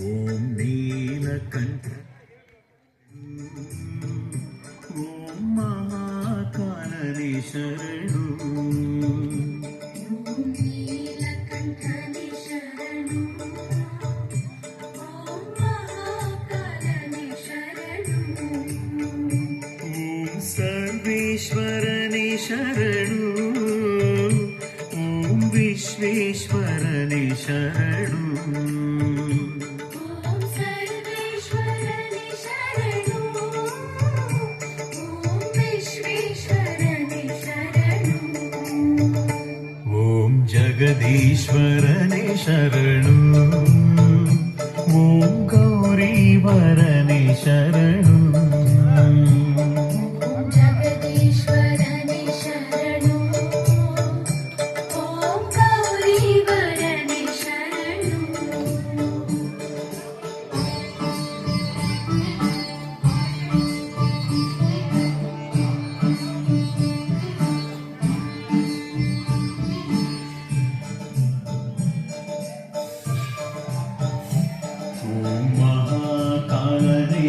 ఓం నీలకంఠ. ఓం మహాకాలని శరణు. నీలకంఠని శరణు. ఓం మహాకాలని శరణు. ജഗദീശ്വരനെ ശരണു. ഓം ഗൗരീവരനെ ശരണു.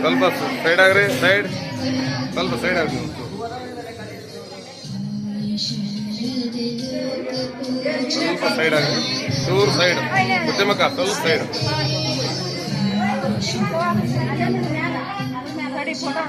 ಸ್ವಲ್ಪ ಸೈಡ್ ಆಗ್ರಿ ಸೈಡ್ ಸ್ವಲ್ಪ ಸೈಡ್ ಆಗ್ರಿ ಸ್ವಲ್ಪ ಸೈಡ್ ಆಗ್ರಿ. ಚೂರು ಸೈಡ್ ಉದ್ಯಮಕ್ಕ ಸ್ವಲ್ಪ ಸೈಡ್ ಫೋಟೋ